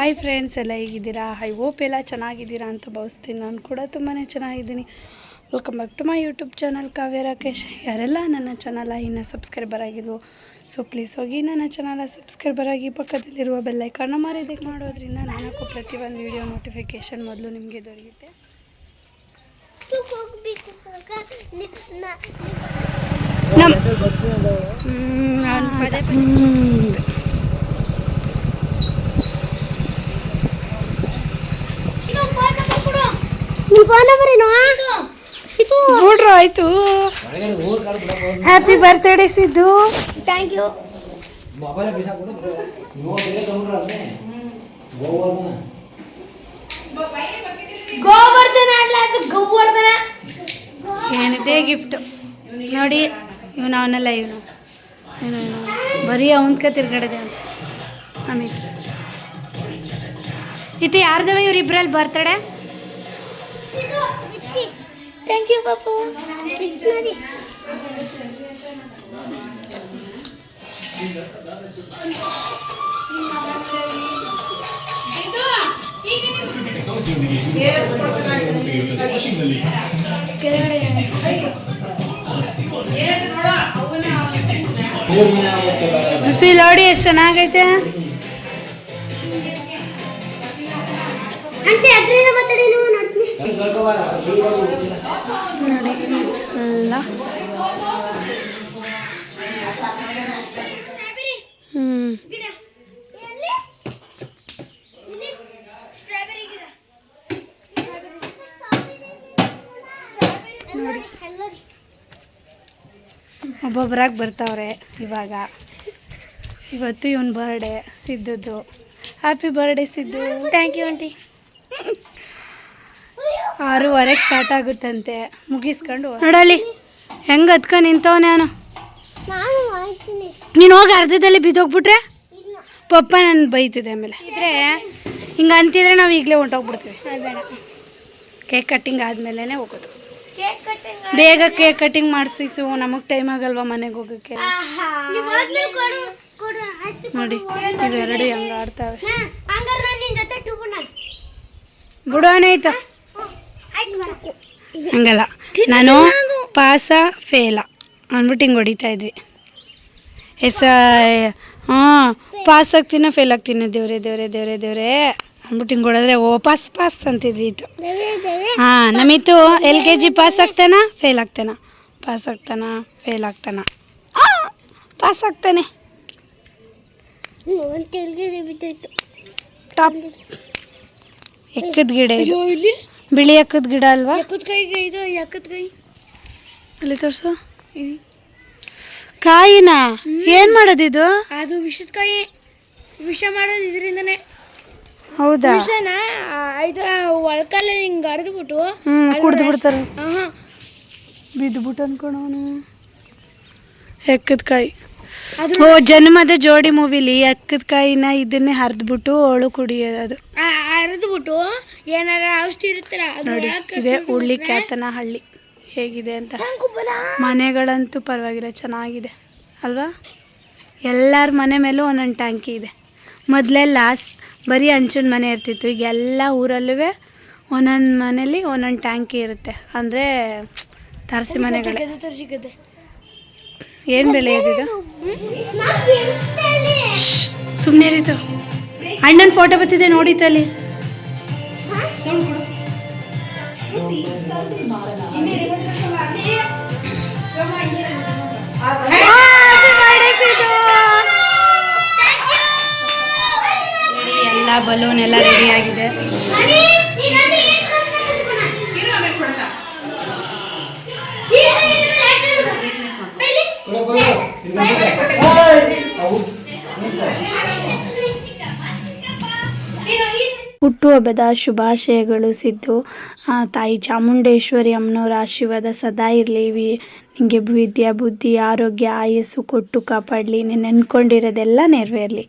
Hi friends ಎಲ್ಲ ಹೇಗಿದ್ದೀರಾ? High hope ಎಲ್ಲ ಚೆನ್ನಾಗಿದ್ದೀರಾ ಅಂತ ಭಾವಿಸ್ತೀನಿ. ನಾನು ಕೂಡ ತುಂಬಾ ಚೆನ್ನಾಗಿದ್ದೀನಿ. Welcome back to my YouTube channel Kavya Rakesh ಯಾರೆಲ್ಲ ನನ್ನ ಚಾನಲ ಇನ್ನು ಸಬ್ಸ್ಕ್ರೈಬರ್ ಆಗಿದ್ವು ಸೊ ಪ್ಲೀಸ್ ಹೋಗಿ ನನ್ನ ಚಾನಲ್ ಸಬ್ಸ್ಕ್ರೈಬರ್ ಆಗಿ ಪಕ್ಕದಲ್ಲಿರುವ ಬೆಲ್ಲೈಕನ್ನು ಮಾರಿದಕ್ಕೆ ಮಾಡೋದ್ರಿಂದ ನಾನು ಹಾಕೋ ಪ್ರತಿಯೊಂದು ವೀಡಿಯೋ ನೋಟಿಫಿಕೇಷನ್ ಮೊದಲು ನಿಮಗೆ ದೊರೆಯುತ್ತೆ. ನಮ್ಮ ನೋಡ್ರು ಆಯ್ತು. Happy birthday Siddu. Thank you Govardhana ಅಲ್ಲ ಅದು ಗೋವರ್ಧನ. ಏನಿದೆ ಗಿಫ್ಟ್ ನೋಡಿ ಇವನು ಅವನಲ್ಲ ಇವನು. ಬರೀ ಅವನ್ಕ ತಿರ್ಗಡೆ ಅಮಿತ್ ಇದು ಯಾರ್ದವ ಇವ್ರಿಬ್ರಲ್ಲಿ ಬರ್ತಡೆ ಥ್ಯಾಂಕ್ ಯು ಪಾಪು ನೋಡಿ ಇಲ್ಲಿ ನೋಡಿ ಎಷ್ಟು ಚೆನ್ನಾಗೈತೆ. ಒಬ್ಬೊಬ್ಬರಾಗಿ ಬರ್ತಾವ್ರೆ ಇವಾಗ. ಇವತ್ತು ಇವನ್ birthday ಸಿದ್ದುದು happy birthday Siddu. Thank you aunty ಆರೂವರೆಗೆ start ಆಗುತ್ತಂತೆ. ಮುಗಿಸ್ಕೊಂಡು ನೋಡಲಿ ಹೆಂಗೆ ಹತ್ಕ ನಿಂತವನೇ ನಾನು ನೀನು ಹೋಗಿ ಅರ್ಧದಲ್ಲಿ ಬಿದ್ದೋಗ್ಬಿಟ್ರೆ? ಪಪ್ಪ ನನ್ನ ಬೈತಿದೆ ಆಮೇಲೆ. ಇದ್ರೆ ಹಿಂಗೆ ಅಂತಿದ್ರೆ ನಾವು ಈಗಲೇ ಹೊಂಟೋಗ್ಬಿಡ್ತೀವಿ. ಬೇಡ ಕೇಕ್ ಕಟ್ಟಿಂಗ್ ಆದ್ಮೇಲೆ ಹೋಗೋದು. ಬೇಗ ಕೇಕ್ ಕಟ್ಟಿಂಗ್ ಮಾಡಿಸಿಸು ನಮಗೆ ಟೈಮ್ ಆಗಲ್ವಾ ಮನೆಗೆ ಹೋಗೋಕ್ಕೆ? ಕೊಡು ಕೊಡು ಆಯ್ತು ನೋಡಿ ಇವೆರಡು ಹೆಂಗೆ ಆಡ್ತಾವೆ ಹಂಗಾರೆ ಹಂಗಲ್ಲ. ನಾನು ಪಾಸ ಫೇಲ ಅಂದ್ಬಿಟ್ಟು ಹಿಂಗೆ ಹೊಡಿತಾ ಇದ್ವಿ. ಎಸ್ ಹಾಂ ಪಾಸ್ ಆಗ್ತೀನ ಫೇಲ್ ಆಗ್ತೀನ ದೇವ್ರೆ ದೇವ್ರೆ ದೇವ್ರೆ ದೇವ್ರೆ ಅಂದ್ಬಿಟ್ಟು ಹಿಂಗೆ ಹೊಡೆದ್ರೆ ಓ ಪಾಸ್ ಪಾಸ್ ಅಂತಿದ್ವಿ ಇದು. ದೇವೆ ಹಾಂ ನಮಿತು ಎಲ್ ಕೆ ಜಿ ಪಾಸ್ ಆಗ್ತಾನ ಫೇಲ್ ಆಗ್ತಾನ? ಪಾಸ್ ಆಗ್ತಾನ ಫೇಲ್ ಆಗ್ತಾನ? ಪಾಸ್ ಆಗ್ತಾನೆ. ಟಾಪ್. ಎಕ್ಕದ ಗಿಡ ಇದು ಇಲ್ಲಿ ಬಿಳಿ ಅಕ್ಕದ ಗಿಡ ಅಲ್ವಾ? ಎಕ್ಕದ ಕೈಗೆ ಇದು ಎಕ್ಕದ ಕೈ? ಅಲ್ಲಿ ತೋರಿಸು. ಕಾಯಿನ? ಏನ್ ಮಾಡೋದಿದು? ಅದು ವಿಷದ ಕಾಯಿ. ವಿಷ ಮಾಡೋದು ಇದರಿಂದನೇ. ಹೌದಾ? ವಿಷನ? ಇದು ಒಳಕಲ್ಲ ಹಿಂಗೆ ಅರ್ದ್ಬಿಟ್ಟು ಹ್ಮ್ ಕುಡ್ದು ಬಿಡ್ತಾರೆ. ಆಹಾ. ಬಿದ್ದುಬಿಟ್ಟು ಅನ್ಕೊಳವನು ಎಕ್ಕದ ಕಾಯಿ? ಓ ಜನ್ಮದ ಜೋಡಿ ಮೂವಿಲಿ ಅಕ್ಕದ ಕಾಯಿನ ಇದನ್ನೇ ಹರಿದ್ಬಿಟ್ಟು ಅವಳು ಕುಡಿಯೋದು. ಹರಿದ್ಬಿಟ್ಟು ಏನಾರ ಔಷಧಿ ಇರುತ್ತಲ್ಲ ನೋಡಿ ಇದೆ ಉಳ್ಳಿ ಕ್ಯಾತನ ಹಳ್ಳಿ ಹೇಗಿದೆ ಅಂತ. ಮನೆಗಳಂತೂ ಪರವಾಗಿಲ್ಲ ಚೆನ್ನಾಗಿದೆ. ಅಲ್ವಾ? ಎಲ್ಲರ ಮನೆ ಮೇಲೂ ಒಂದೊಂದು ಟ್ಯಾಂಕಿ ಇದೆ. ಮೊದಲೆಲ್ಲ ಬರೀ ಹಂಚಿನ ಮನೆ ಇರ್ತಿತ್ತು. ಈಗ ಎಲ್ಲ ಊರಲ್ಲೂ ಒಂದೊಂದು ಮನೇಲಿ ಒಂದೊಂದು ಟ್ಯಾಂಕಿ ಇರುತ್ತೆ. ಅಂದರೆ ತರಸಿ ಮನೆಗಳು. ಏನು ಬೆಳೆ ಸುಮ್ನೆ ಸುಮ್ಮನೆ ಇರಿತು ಅಣ್ಣನ ಫೋಟೋ ಬರ್ತಿದೆ ನೋಡಿತಲ್ಲಿ ಎಲ್ಲ ಬಲೂನ್ ಎಲ್ಲ ರೆಡಿ ಹುಟ್ಟುಹಬ್ಬದ ಶುಭಾಶಯಗಳು ಸಿದ್ದು. ತಾಯಿ ಚಾಮುಂಡೇಶ್ವರಿ ಅಮ್ಮನವರ ಆಶೀರ್ವಾದ ಸದಾ ಇರಲಿ. ನಿಮಗೆ ವಿದ್ಯಾ, ಬುದ್ಧಿ, ಆರೋಗ್ಯ, ಆಯಸ್ಸು ಕೊಟ್ಟು ಕಾಪಾಡಲಿ. ನೀನು ನೆನ್ಕೊಂಡಿರೋದೆಲ್ಲ ನೆರವೇರಲಿ.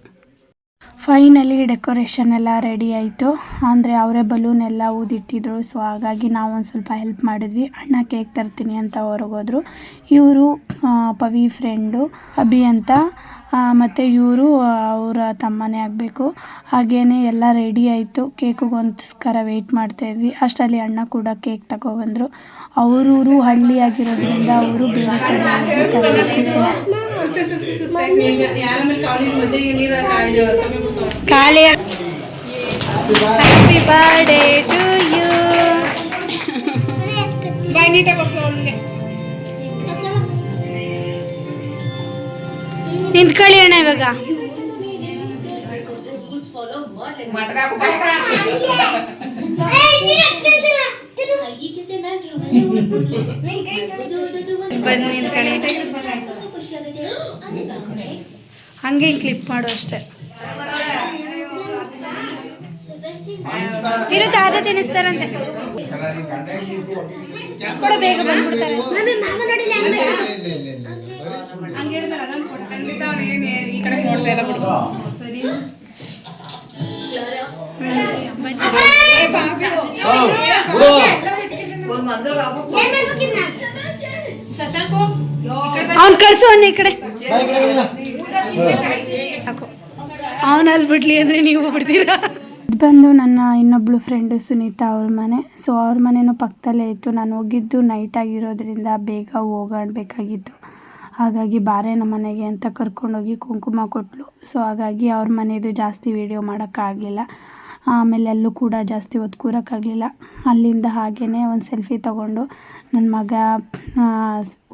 ಫೈನಲಿ ಡೆಕೋರೇಷನ್ ಎಲ್ಲ ರೆಡಿ ಆಯಿತು. ಅಂದರೆ ಅವರೇ ಬಲೂನ್ ಎಲ್ಲ ಊದಿಟ್ಟಿದ್ರು. ಸೊ ಹಾಗಾಗಿ ನಾವು ಒಂದು ಸ್ವಲ್ಪ ಹೆಲ್ಪ್ ಮಾಡಿದ್ವಿ. ಅಣ್ಣ ಕೇಕ್ ತರ್ತೀನಿ ಅಂತ ಹೊರಗೋದ್ರು. ಇವರು ಪವಿ ಫ್ರೆಂಡು ಅಭಿ ಅಂತ ಮತ್ತು ಇವರು ಅವರ ತಮ್ಮನೇ ಆಗಬೇಕು. ಹಾಗೇ ಎಲ್ಲ ರೆಡಿ ಆಯಿತು. ಕೇಕಿಗೋಸ್ಕರ ವೆಯ್ಟ್ ಮಾಡ್ತಾಯಿದ್ವಿ ಅಷ್ಟರಲ್ಲಿ ಅಣ್ಣ ಕೂಡ ಕೇಕ್ ತಗೊಬಂದರು. ಅವರೂರು ಹಳ್ಳಿ ಆಗಿರೋದ್ರಿಂದ ಅವರು ಬೇರೆ ಕಡೆ ಖಾಲಿ happy birthday to you boy ನೀಟಾಗಿ ಕೊಡ್ಸೋ ಅವನಿಗೆ ನಿಂತ್ಕೊಳ್ಳಿ ಅಣ್ಣ ಇವಾಗ. ಬನ್ನಿ ನಿಂತ್ಕೊಳ್ಳಿ. ಹಂಗೆ ಕ್ಲಿಪ್ ಮಾಡು ಅಷ್ಟೇ. ಇರುತ್ತೆ ಆದ ತಿನ್ನಿಸ್ತಾರಂತೆ. ಕೂಡ ಬೇಗ ಬಂದ್ಬಿಡ್ತಾರೆ. ಅವ್ನು ಕಳ್ಸು ಅನ್ನ ಈ ಕಡೆ. ಸಾಕು. ಅವನು ಅಲ್ಲಿ ಬಿಡ್ಲಿ ಅಂದರೆ ನೀವು ಬಿಡ್ತೀರಾ ಬಂದು ನನ್ನ ಇನ್ನೊಬ್ಳು ಫ್ರೆಂಡು ಸುನೀತಾ ಅವ್ರ ಮನೆ. ಸೊ ಅವ್ರ ಮನೆಯೂ ಪಕ್ಕದಲ್ಲೇ ಇತ್ತು. ನಾನು ಹೋಗಿದ್ದು ನೈಟ್ ಆಗಿರೋದ್ರಿಂದ ಬೇಗ ಹೋಗಾಡಬೇಕಾಗಿತ್ತು. ಹಾಗಾಗಿ ಬಾರೆ ನಮ್ಮ ಮನೆಗೆ ಅಂತ ಕರ್ಕೊಂಡೋಗಿ ಕುಂಕುಮ ಕೊಟ್ಟಳು ಸೊ ಹಾಗಾಗಿ ಅವ್ರ ಮನೆಯದು ಜಾಸ್ತಿ ವೀಡಿಯೋ ಮಾಡೋಕ್ಕಾಗಲಿಲ್ಲ. ಆಮೇಲೆ ಅಲ್ಲೂ ಕೂಡ ಜಾಸ್ತಿ ಹೊತ್ತು ಕೂರೋಕ್ಕಾಗ್ಲಿಲ್ಲ. ಅಲ್ಲಿಂದ ಹಾಗೇ ಒಂದು ಸೆಲ್ಫಿ ತೊಗೊಂಡು ನನ್ನ ಮಗ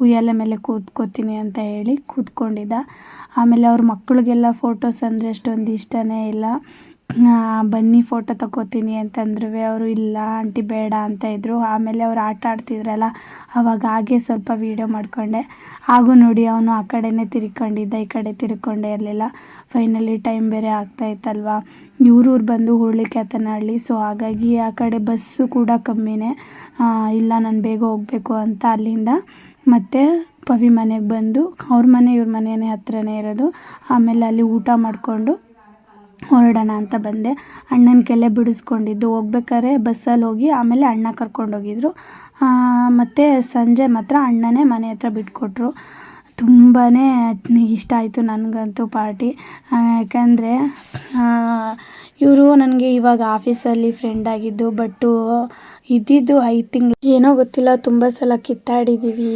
ಉಯ್ಯಾಲೆ ಮೇಲೆ ಕೂತ್ಕೋತೀನಿ ಅಂತ ಹೇಳಿ ಕೂತ್ಕೊಂಡಿದ್ದ. ಆಮೇಲೆ ಅವ್ರ ಮಕ್ಕಳಿಗೆಲ್ಲ ಫೋಟೋಸ್ ಅಂದರೆ ಅಷ್ಟೊಂದು ಇಷ್ಟನೇ ಇಲ್ಲ. ಬನ್ನಿ ಫೋಟೋ ತಗೋತೀನಿ ಅಂತಂದ್ರೂ ಅವರು, ಇಲ್ಲ ಆಂಟಿ ಬೇಡ ಅಂತ ಇದ್ದರು ಆಮೇಲೆ ಅವ್ರು ಆಟ ಆಡ್ತಿದ್ರಲ್ಲ, ಅವಾಗ ಹಾಗೆ ಸ್ವಲ್ಪ ವೀಡಿಯೋ ಮಾಡಿಕೊಂಡೆ. ಹಾಗೂ ನೋಡಿ ಅವನು ಆ ಕಡೆನೇ ತಿರ್ಕೊಂಡಿದ್ದ, ಈ ಕಡೆ ತಿರ್ಕೊಂಡೇ ಇರಲಿಲ್ಲ. ಫೈನಲಿ ಟೈಮ್ ಬೇರೆ ಆಗ್ತಾ ಇತ್ತಲ್ವ? ಇವ್ರೂರು ಬಂದು ಹುರುಳಿಕ್ಯಾತನಹಳ್ಳಿ ಸೊ ಹಾಗಾಗಿ ಆ ಕಡೆ ಬಸ್ಸು ಕೂಡ ಕಮ್ಮಿನೇ. ಇಲ್ಲ ನಾನು ಬೇಗ ಹೋಗಬೇಕು ಅಂತ ಅಲ್ಲಿಂದ. ಮತ್ತೆ ಪವಿ ಮನೆಗೆ ಬಂದು, ಅವ್ರ ಮನೆ, ಇವ್ರ ಮನೆಯೇ ಹತ್ರನೇ ಇರೋದು. ಆಮೇಲೆ ಅಲ್ಲಿ ಊಟ ಮಾಡಿಕೊಂಡು ಹೊರಡೋಣ ಅಂತ ಬಂದೆ. ಅಣ್ಣನ ಕೆಲೆ ಬಿಡಿಸ್ಕೊಂಡಿದ್ದು. ಹೋಗ್ಬೇಕಾದ್ರೆ ಬಸ್ಸಲ್ಲಿ ಹೋಗಿ ಆಮೇಲೆ ಅಣ್ಣ ಕರ್ಕೊಂಡೋಗಿದ್ರು ಮತ್ತು ಸಂಜೆ ಮಾತ್ರ ಅಣ್ಣನೇ ಮನೆ ಹತ್ರ ಬಿಟ್ಕೊಟ್ರು. ತುಂಬಾ ಇಷ್ಟ ಆಯಿತು ನನಗಂತೂ ಪಾರ್ಟಿ. ಯಾಕಂದರೆ ಇವರು ನನಗೆ ಇವಾಗ ಆಫೀಸಲ್ಲಿ ಫ್ರೆಂಡ್ ಆಗಿದ್ದು ಬಟ್ಟು ಇದ್ದಿದ್ದು ಐ ತಿಂಗಳು. ಏನೋ ಗೊತ್ತಿಲ್ಲ, ತುಂಬ ಸಲ ಕಿತ್ತಾಡಿದ್ದೀವಿ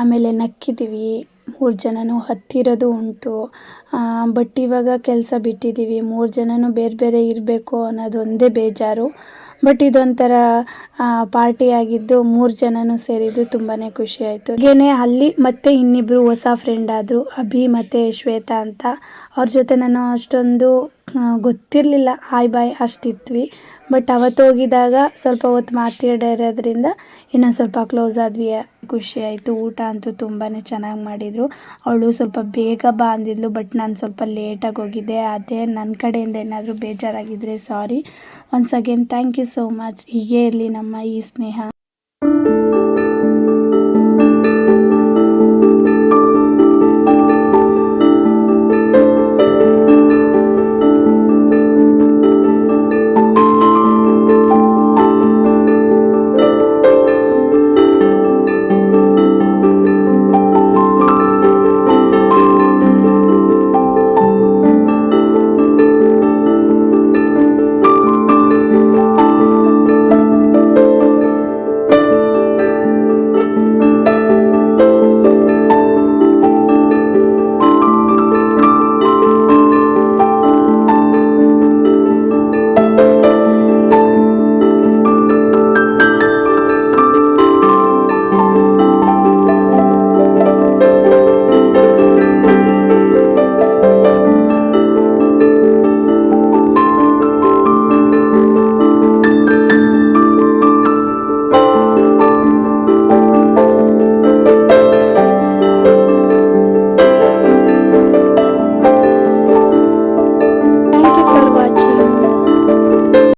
ಆಮೇಲೆ ನಕ್ಕಿದ್ದೀವಿ ಮೂರು ಜನನೂ ಹತ್ತಿರೋದು ಉಂಟು. ಬಟ್ ಇವಾಗ ಕೆಲಸ ಬಿಟ್ಟಿದ್ದೀವಿ. ಮೂರು ಜನನೂ ಬೇರೆ ಬೇರೆ ಇರಬೇಕು ಅನ್ನೋದು ಒಂದೇ ಬೇಜಾರು. ಬಟ್ ಇದೊಂಥರ ಪಾರ್ಟಿ ಆಗಿದ್ದು ಮೂರು ಜನನೂ ಸೇರಿದ್ದು ತುಂಬಾ ಖುಷಿ ಆಯಿತು. ಹಾಗೇನೆ ಅಲ್ಲಿ ಮತ್ತೆ ಇನ್ನಿಬ್ಬರು ಹೊಸ ಫ್ರೆಂಡ್ ಆದರು, ಅಭಿ ಮತ್ತು ಶ್ವೇತಾ ಅಂತ. ಅವ್ರ ಜೊತೆ ನಾನು ಅಷ್ಟೊಂದು ಗೊತ್ತಿರಲಿಲ್ಲ. ಹಾಯ್ ಬಾಯ್ ಅಷ್ಟಿತ್ವಿ ಬಟ್ ಅವತ್ತು ಹೋಗಿದಾಗ ಸ್ವಲ್ಪ ಹೊತ್ತು ಮಾತಾಡಿರೋದ್ರಿಂದ ಇನ್ನೊಂದು ಸ್ವಲ್ಪ ಕ್ಲೋಸ್ ಆದ್ವಿ. ಖುಷಿ ಆಯಿತು. ಊಟ ಅಂತೂ ತುಂಬಾ ಚೆನ್ನಾಗಿ ಮಾಡಿದರು. ಅವಳು ಸ್ವಲ್ಪ ಬೇಗ ಬಾ ಅಂದಿದ್ಲು, ಬಟ್ ನಾನು ಸ್ವಲ್ಪ ಲೇಟಾಗಿ ಹೋಗಿದ್ದೆ. ಅದೇ ನನ್ನ ಕಡೆಯಿಂದ ಏನಾದರೂ ಬೇಜಾರಾಗಿದ್ದರೆ sorry once again thank you so much ಹೀಗೆ ಇರಲಿ ನಮ್ಮ ಈ ಸ್ನೇಹ.